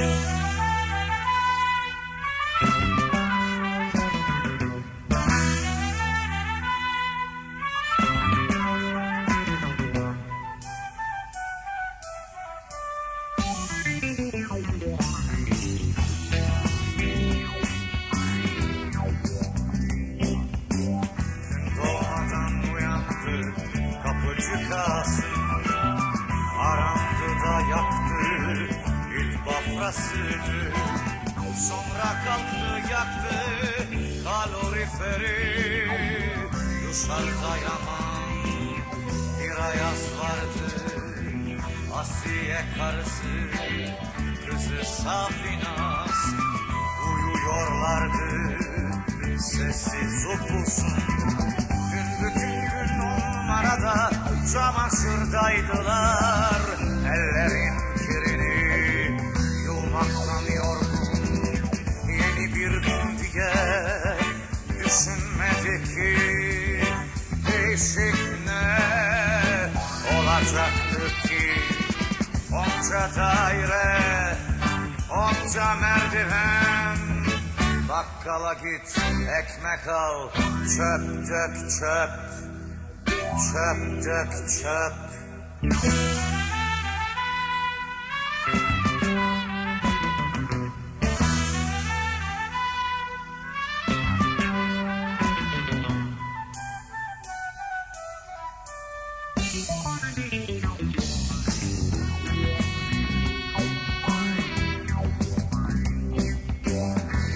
Yeah. Kaloriferi Dışarıda yaman bir ayaz vardı. Asiye karısı kızı Safinas Uyuyorlardı. Sessiz upuzun Dün bütün gün onlara çamaşırdaydılar Ellerin Ne olacaktı ki? Onca daire, onca merdiven. Bakkala git, ekmek al, çöp dök çöp. Çöp dök çöp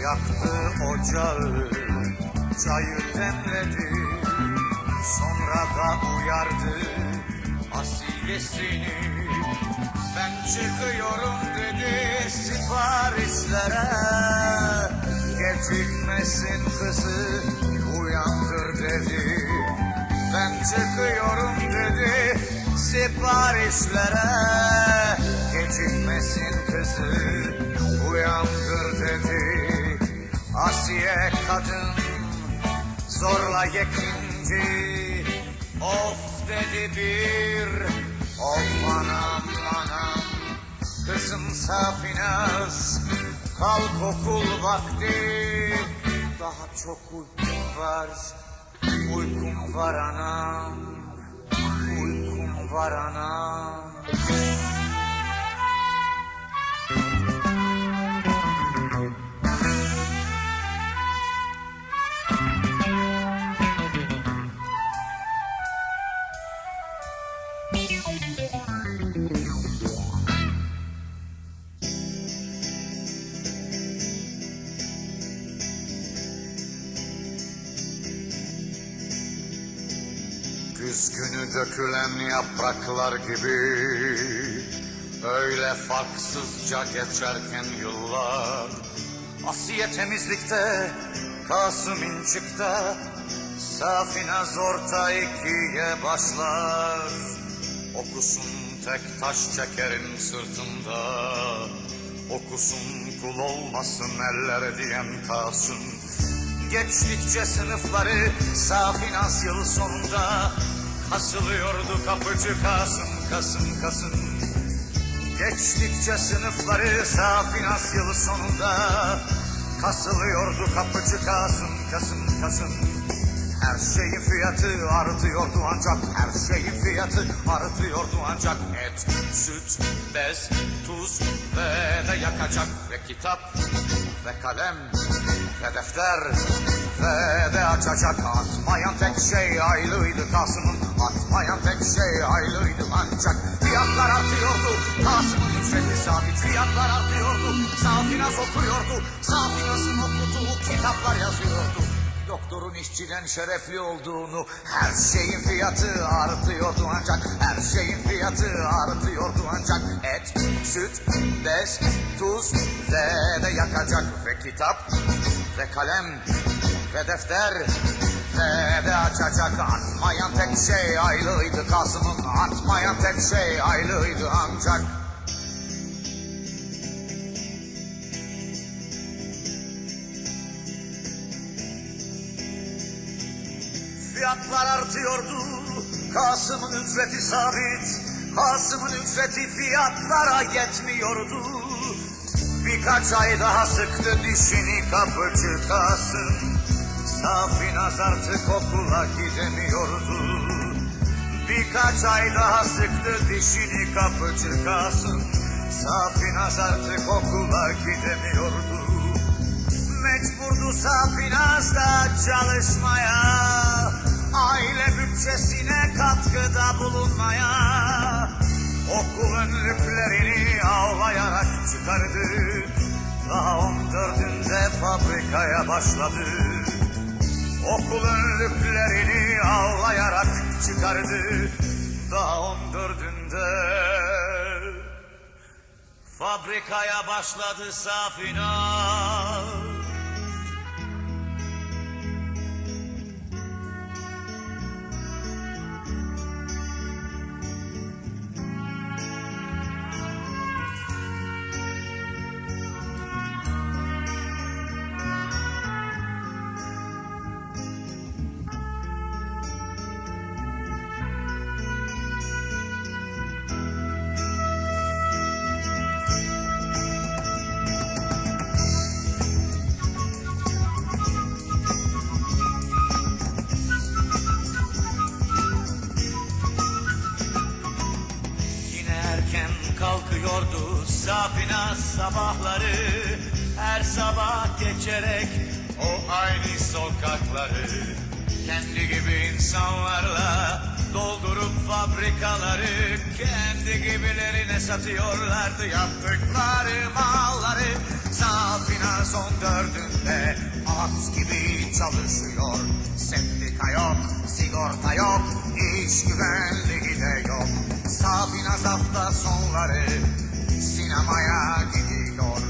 Yaktı ocağı, çayı demledi. Sonra da uyardı asilesini. Ben çıkıyorum dedi siparişlere. Gecikmesin kızı uyandır dedi. Ben çıkıyorum dedi siparişlere. Gecikmesin kızı uyandır kadın zorla yekinci Of dedi bir Of anam anam. Kızım Safinaz Kalk okul vakti. Daha çok uykum var Uykum var anam Uykum var anam Güz günü dökülen yapraklar gibi Öyle farksızca geçerken yıllar. Asiye temizlikte, Kasım inçikte Safinaz orta ikiye başlar. Okusun tek taş çekerin sırtında Okusun kul olmasın eller diyen Kasım Geçtikçe sınıfları Safinaz yıl sonunda Kasılıyordu kapıcı Kasım Kasım Kasım. Geçtikçe sınıfları Safinaz yıl sonunda Kasılıyordu kapıcı Kasım Kasım Kasım. Her şeyin fiyatı artıyordu ancak Her şeyin fiyatı artıyordu ancak. Et, süt, bez, tuz ve de yakacak Ve kitap ve kalem ve defter ve de açacak Atmayan tek şey aylıydı Kasım'ın. Atmayan tek şey aylıydı ancak Fiyatlar artıyordu. Kasım'ın ücreti sabit Fiyatlar artıyordu. Safinaz okuyordu Safinaz'ın okuduğu kitaplar yazıyordu Doktorun işçiden şerefli olduğunu Her şeyin fiyatı artıyordu ancak Her şeyin fiyatı artıyordu ancak. Et, süt, bez, tuz ve de yakacak Ve kitap ve kalem ve defter ve de açacak. Atmayan tek şey aylıydı Kasım'ın Atmayan tek şey aylıydı ancak Fiyatlar artıyordu. Kasım'ın ücreti sabit Kasım'ın ücreti fiyatlara yetmiyordu. Birkaç ay daha sıktı dişini kapıcı Kasım Safi naz artık okula gidemiyordu. Birkaç ay daha sıktı dişini kapıcı Kasım Safi naz artık okula gidemiyordu. Mecburdu Safi naz da çalışmaya Aile bütçesine katkıda bulunmaya Okul önlüklerini ağlayarak çıkardı. Daha on dördünde fabrikaya başladı. Okul önlüklerini ağlayarak çıkardı. Daha on dördünde Fabrikaya başladı Safina Safina sabahları Her sabah geçerek o aynı sokakları Kendi gibi insanlarla doldurup fabrikaları Kendi gibilerine satıyorlardı yaptıkları malları. Safina son dördünde at gibi çalışıyor Sendika yok, sigorta yok, iş güvenliği de yok. Safinaz hafta sonları sinemaya gidiyor.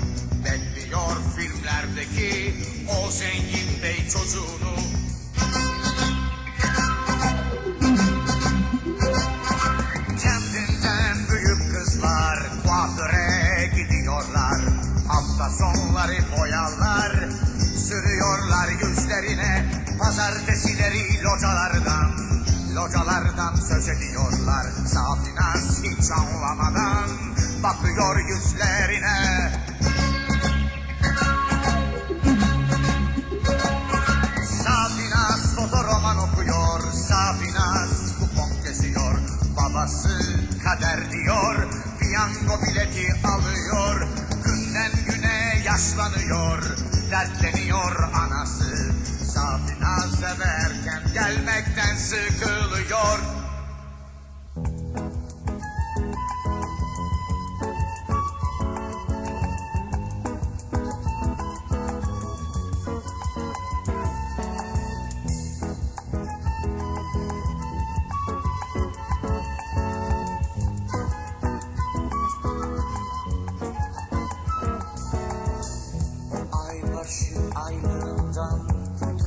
Bekliyor filmlerdeki o zengin bey çocuğunu. Kendinden büyük kızlar kuaföre gidiyorlar. Hafta sonları boyarlar Sürüyorlar yüzlerine. Pazartesileri localardan Localardan söz ediyorlar. Safinaz hiç anlamadan Bakıyor yüzlerine Safinaz fotoroman okuyor Safinaz kupon kesiyor. Babası kader diyor Piyango bileti alıyor. Günden güne yaşlanıyor Dertleniyor anası. Safinaz severken gelmekten sıkılıyor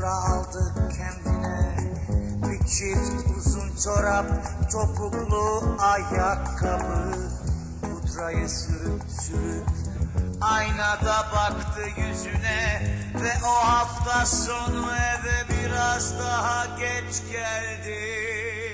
pudra aldı kendine. Bir çift uzun çorap topuklu ayakkabı. Pudrayı sürüp sürüp aynada baktı yüzüne. Ve o hafta sonu eve biraz daha geç geldi